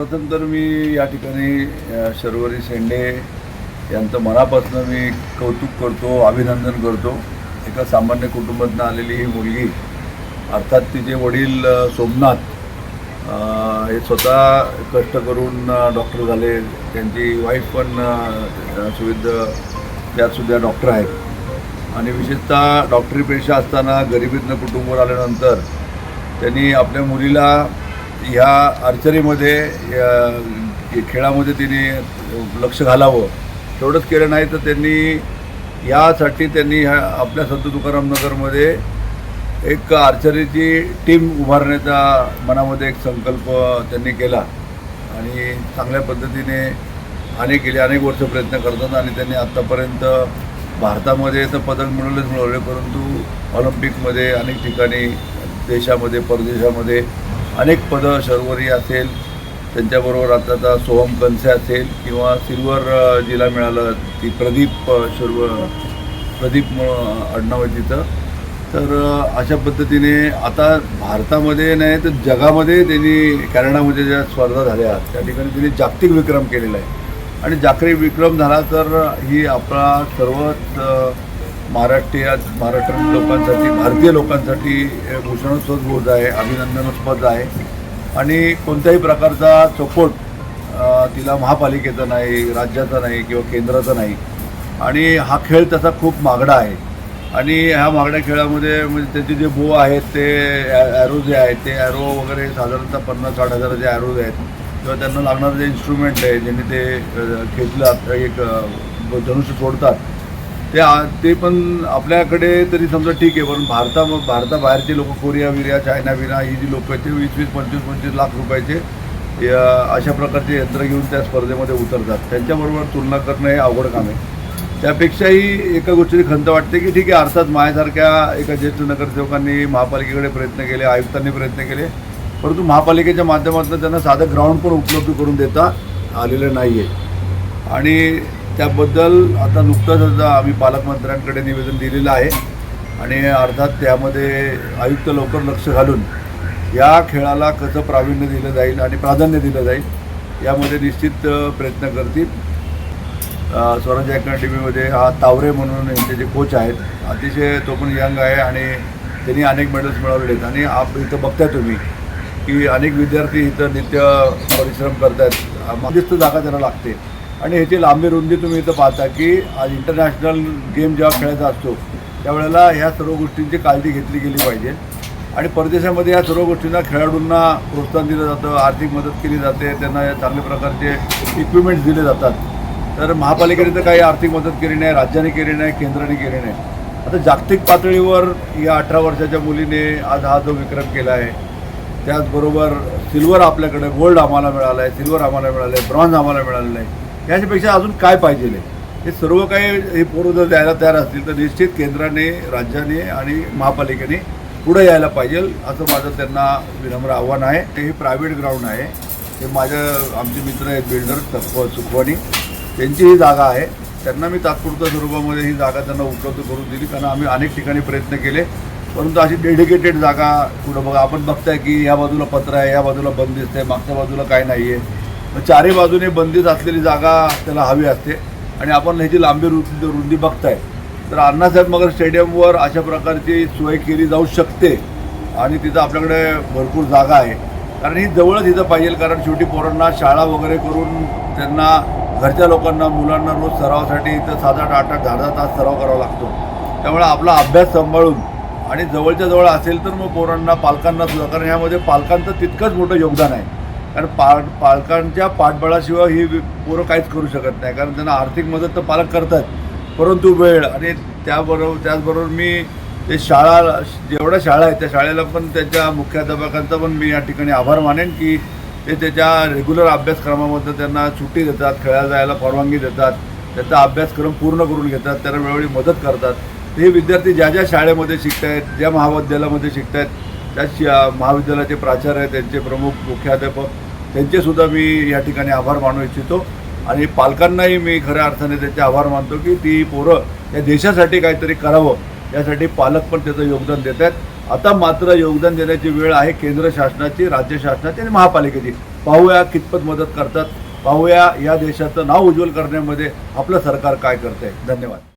प्रथम तर मी या ठिकाणी शर्वरी शेंडे यांचं मनापासून मी कौतुक करतो अभिनंदन करतो. एका सामान्य कुटुंबातून आलेली ही मुलगी अर्थात तिचे वडील सोमनाथ हे स्वतः कष्ट करून डॉक्टर झाले. त्यांची वाईफ पण सुविध त्यातसुद्धा डॉक्टर आहेत. आणि विशेषतः डॉक्टरी पेशा असताना गरिबीतनं कुटुंबावर आल्यानंतर त्यांनी आपल्या मुलीला ह्या आर्चरीमध्ये या खेळामध्ये तिने लक्ष घालावं. तेवढंच केलं नाही तर त्यांनी यासाठी त्यांनी ह्या आपल्या संत तुकाराम नगरमध्ये एक आर्चरीची टीम उभारण्याचा मनामध्ये एक संकल्प त्यांनी केला. आणि चांगल्या पद्धतीने अनेक गेले अनेक वर्ष प्रयत्न करतात आणि त्यांनी आत्तापर्यंत भारतामध्ये तर पदक मिळवलेच मिळवले परंतु ऑलिम्पिकमध्ये अनेक ठिकाणी देशामध्ये परदेशामध्ये अनेक पदं शर्वरी असेल त्यांच्याबरोबर आता आता सोहम कनसे असेल किंवा सिल्वर जिला मिळालं ती प्रदीप अ, शर्व प्रदीप म्हणून आडनाव आहे तिथं. तर अशा पद्धतीने आता भारतामध्ये नाही तर जगामध्ये त्यांनी कॅनडामध्ये ज्या स्पर्धा झाल्या त्या ठिकाणी त्यांनी जागतिक विक्रम केलेला आहे. आणि जागतिक विक्रम झाला तर ही आपला सर्वच महाराष्ट्रीय महाराष्ट्र लोकांसाठी भारतीय लोकांसाठी भूषणोत्सव बोध आहे. अभिनंदन अभिनंदनास्पद आहे. आणि कोणत्याही प्रकारचा सपोर्ट तिला महापालिकेचा नाही राज्याचा नाही किंवा केंद्राचा नाही. आणि हा खेळ तसा खूप मागडा आहे. आणि ह्या मागड्या खेळामध्ये म्हणजे त्याचे जे बो आहेत ते ॲरो जे आहेत ते ॲरो वगैरे साधारणतः पन्नास साठ हजाराचे ॲरोज आहेत. किंवा त्यांना लागणारं जे इन्स्ट्रुमेंट आहे ज्यांनी ते खेचलं एक धनुष्य सोडतात ते आ- ते पण आपल्याकडे तरी समजा ठीक आहे पण भारता भारताबाहेरचे लोक कोरिया विरिया चायना विना ही जी लोक आहेत ते वीस वीस पंचवीस पंचवीस लाख रुपयाचे या- अशा प्रकारचे यंत्र घेऊन त्या स्पर्धेमध्ये उतरतात. त्यांच्याबरोबर तुलना करणं हे अवघड काम आहे. त्यापेक्षाही एका गोष्टीची खंत वाटते की ठीक आहे अर्थात माझ्यासारख्या एका ज्येष्ठ नगरसेवकांनी महापालिकेकडे प्रयत्न केले आयुक्तांनी प्रयत्न केले परंतु महापालिकेच्या माध्यमातून त्यांना साधं ग्राउंड पण उपलब्ध करून देता आलेलं नाही आहे आणि त्याबद्दल आता नुकतंच आता आम्ही पालकमंत्र्यांकडे निवेदन दिलेलं आहे. आणि अर्थात त्यामध्ये आयुक्त लवकर लक्ष घालून या खेळाला कसं प्रावीण्य दिलं जाईल आणि प्राधान्य दिलं जाईल यामध्ये निश्चित प्रयत्न करतील. स्वराज्य अकॅडमीमध्ये हा तावरे म्हणून यांचे जे कोच आहेत अतिशय तो पण यंग आहे आणि त्यांनी अनेक मेडल्स मिळवलेले आहेत आणि आप इथं बघताय तुम्ही की अनेक विद्यार्थी इथं नित्य परिश्रम करत आहेत मध्यस्थ जागा त्याला लागते. आणि ह्याची लांबी रुंदी तुम्ही इथं पाहता की आज इंटरनॅशनल गेम जेव्हा खेळायचा असतो त्यावेळेला ह्या सर्व गोष्टींची काळजी घेतली गेली पाहिजे. आणि परदेशामध्ये या सर्व गोष्टींना खेळाडूंना प्रोत्साहन दिलं जातं आर्थिक मदत केली जाते त्यांना या चांगल्या प्रकारचे इक्विपमेंट्स दिले जातात. तर महापालिकेने तर काही आर्थिक मदत केली नाही राज्याने केली नाही केंद्राने केली नाही. आता जागतिक पातळीवर या अठरा वर्षाच्या मुलीने आज हा जो विक्रम केला आहे त्याचबरोबर सिल्वर आपल्याकडे गोल्ड आम्हाला मिळालं आहे सिल्वर आम्हाला मिळालं आहे ब्रॉन्झ आम्हाला मिळालेलं आहे. याच्यापेक्षा अजून काय पाहिजे हे सर्व काही हे पोरं जर द्यायला तयार असतील तर निश्चित केंद्राने राज्याने आणि महापालिकेने पुढे यायला पाहिजे असं माझं त्यांना विनम्र आव्हान आहे. ते हे प्रायव्हेट ग्राउंड आहे. हे माझ्या आमचे मित्र आहेत बिल्डर तत्व सुखवाणी. त्यांची ही जागा आहे. त्यांना मी तात्पुरत्या स्वरूपामध्ये ही जागा त्यांना उपलब्ध करून दिली. कारण आम्ही अनेक ठिकाणी प्रयत्न केले. परंतु अशी डेडिकेटेड जागा कुठं बघा आपण बघताय की या बाजूला पत्र आहे या बाजूला बंदिस्त आहे मागच्या बाजूला काय नाही आहे चारही बाजूने बंदीत असलेली जागा त्याला हवी असते. आणि आपण ह्याची लांबी रुंदी रुंदी बघताय तर अण्णासाहेब मगर स्टेडियमवर अशा प्रकारची सोय केली जाऊ शकते. आणि तिथं आपल्याकडे भरपूर जागा आहे. कारण ही जवळच इथं पाहिजे कारण शेवटी पोरांना शाळा वगैरे करून त्यांना घरच्या लोकांना मुलांना रोज सरावासाठी इथं सात आठ आठ आठ दहा दहा तास सराव करावा लागतो. त्यामुळे आपला अभ्यास सांभाळून आणि जवळच्या जवळ असेल तर मग पोरांना पालकांना सुद्धा कारण यामध्ये पालकांचं तितकंच मोठं योगदान आहे. कारण पाल पालकांच्या पाठबळाशिवाय ही पोरं काहीच करू शकत नाही. कारण त्यांना आर्थिक मदत तर पालक करतात. परंतु वेळ आणि त्याबरोबर त्याचबरोबर मी ते शाळा जेवढ्या शाळा आहेत त्या शाळेला पण त्याच्या मुख्याध्यापकांचा पण मी या ठिकाणी आभार मानेन की ते त्याच्या रेग्युलर अभ्यासक्रमामध्ये त्यांना सुट्टी देतात खेळायला जायला परवानगी देतात. त्याचा अभ्यासक्रम पूर्ण करून घेतात त्यांना वेळोवेळी मदत करतात. हे विद्यार्थी ज्या ज्या शाळेमध्ये शिकत आहेत ज्या महाविद्यालयामध्ये शिकत आहेत त्या महाविद्यालयाचे प्राचार्य त्यांचे प्रमुख मुख्याध्यापक त्यांचेसुद्धा मी या ठिकाणी आभार मानू इच्छितो. आणि पालकांनाही मी खऱ्या अर्थाने त्याचे आभार मानतो की ती पोरं या देशासाठी काहीतरी करावं यासाठी पालक पण त्याचं योगदान देत आहेत. आता मात्र योगदान देण्याची वेळ आहे केंद्र शासनाची राज्य शासनाची आणि महापालिकेची. पाहूया कितपत मदत करतात. पाहूया या देशाचं नाव उज्ज्वल करण्यामध्ये आपलं सरकार काय करतंय. धन्यवाद.